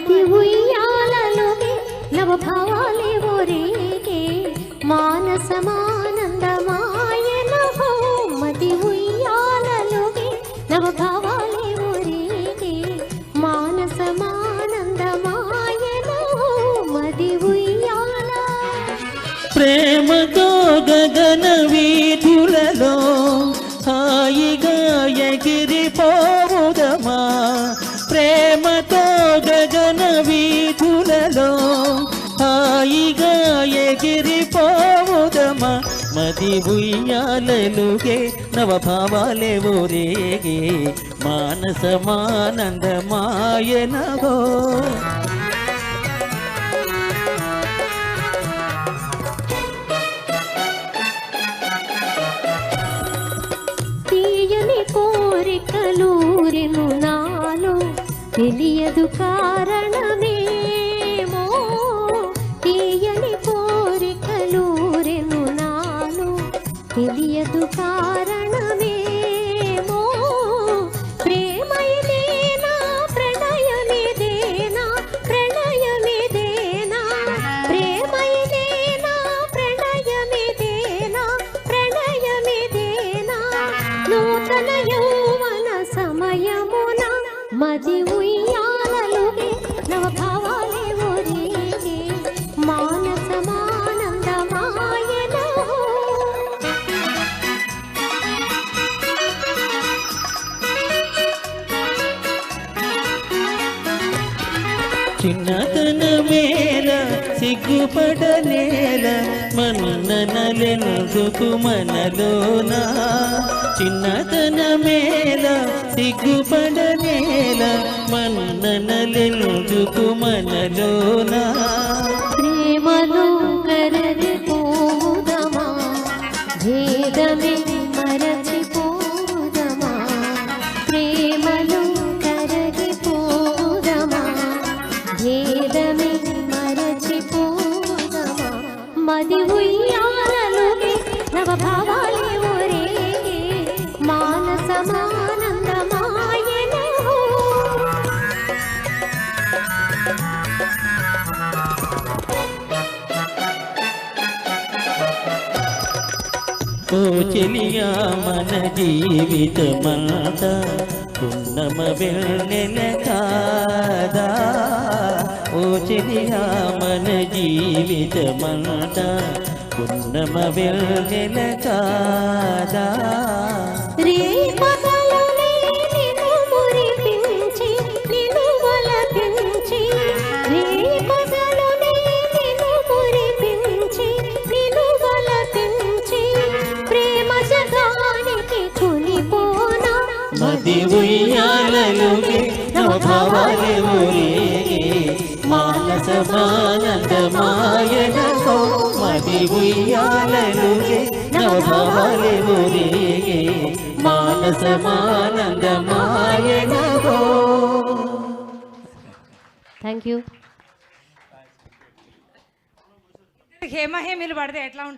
మతి ఉయ్యాలలోకి నవభావాలే ఓరేగే మానసమానందమాయన హో మతి ఉయ్యాలలోకి నవభావాలే ఓరేగే మానసమానందమాయన హో మది ఉయ్యాల. ప్రేమతో గగన వీధులలో హాయిగా ఎగిరిపోవుదమా మది ఉయ్యాలలుగే నవభావాలే ఊరేగే. మానసమానందమాయనగో తీయని నాలో తెలియదు కారణమే. మది ఉయ్యా. చిన్నతన మేల సిగ్గుపడనేల మన్ననలెందుకు మనలోన? చిన్నతన మేల సిగ్గుపడనేల మన్ననలెందుకు మనలోన? కరది పోదమా భేదమే మరద ఓ చెలియా మన జీవితమంత పున్నమ వెన్నెల కాదా? ఓ చెలియా మన జీవితమంత పున్నమ వెన్నెల కాదా? రే మది ఉయ్యాలలుగే నవభావాలే ఊరేగే మానసమానందమాయనకో మది నవభావాలే ఊరేగే మానసమానందమాయనకో థ్యాంక్ యూ హేమ హేమిలు పడితే ఎట్లా ఉంటుంది?